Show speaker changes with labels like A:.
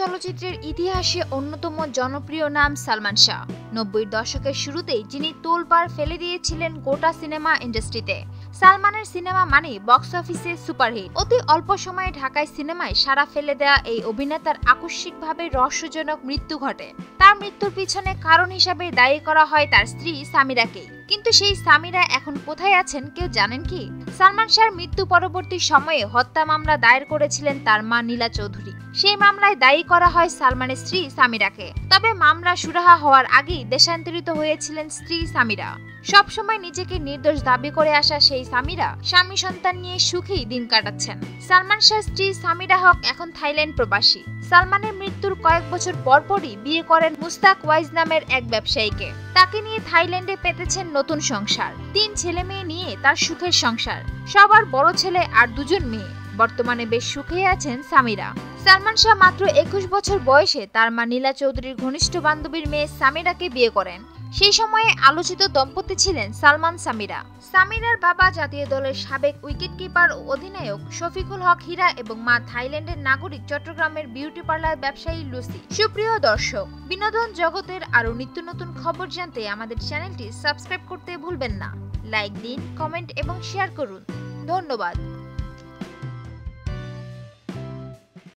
A: চলচ্চিত্রের ইতিহাসে অন্যতম জনপ্রিয় নাম সালমান শাহ। নব্বই দশকের শুরুতেই যিনি তোলপাড় ফেলে দিয়েছিলেন গোটা সিনেমা ইন্ডাস্ট্রিতে। সালমানের সিনেমা মানে বক্স অফিসে সুপারহিট। অতি অল্প সময়ে ঢাকায় সিনেমায় সারা ফেলে দেয়া এই অভিনেতার আকস্মিকভাবে রহস্যজনক মৃত্যু ঘটে। তার মৃত্যুর পিছনে কারণ হিসাবে দায়ী করা হয় তার স্ত্রী সামিরাকেই। কিন্তু সেই সামিরা এখন কোথায় আছেন কেউ জানেন কি? সালমান শাহর মৃত্যু পরবর্তী সময়ে হত্যা মামলা দায়ের করেছিলেন তার মা নীলা চৌধুরী। সেই মামলায় দায়ী করা হয় সালমানের স্ত্রী সামিরাকে। তবে মামলা সুরাহা হওয়ার আগেই দেশান্তরিত হয়েছিলেন স্ত্রী সামিরা। সবসময় নিজেকে নির্দোষ দাবি করে আসা সেই সামিরা স্বামী সন্তান নিয়ে সুখেই দিন কাটাচ্ছেন। সালমান শাহ স্ত্রী সামিরা হক এখন থাইল্যান্ড প্রবাসী। সালমানের মৃত্যুর কয়েক বছর পরপরই বিয়ে করেন মুস্তাক ওয়াইজ নামের এক ব্যবসায়ীকে। তাকে নিয়ে থাইল্যান্ডে পেতেছেন নতুন সংসার। তিন ছেলে মেয়ে নিয়ে তার সুখের সংসার। সবার বড় ছেলে আর দুজন মেয়ে। বর্তমানে বেশ সুখে আছেন সামিরা। সালমান শাহ মাত্র একুশ বছর বয়সে তার মা নীলা চৌধুরীর ঘনিষ্ঠ বান্ধবীর মেয়ে সামিরাকে বিয়ে করেন। সেই সময়ে আলোচিত দম্পতি ছিলেন সালমান সামিরা। সামিরার বাবা জাতীয় দলের সাবেক উইকেটকিপার ও অধিনায়ক শফিকুল হক হীরা এবং মা থাইল্যান্ডের নাগরিক চট্টগ্রামের বিউটি পার্লার ব্যবসায়ী লুসি। সুপ্রিয় দর্শক, বিনোদন জগতের আরও নিত্য নতুন খবর জানতে আমাদের চ্যানেলটি সাবস্ক্রাইব করতে ভুলবেন না। লাইক দিন, কমেন্ট এবং শেয়ার করুন। ধন্যবাদ।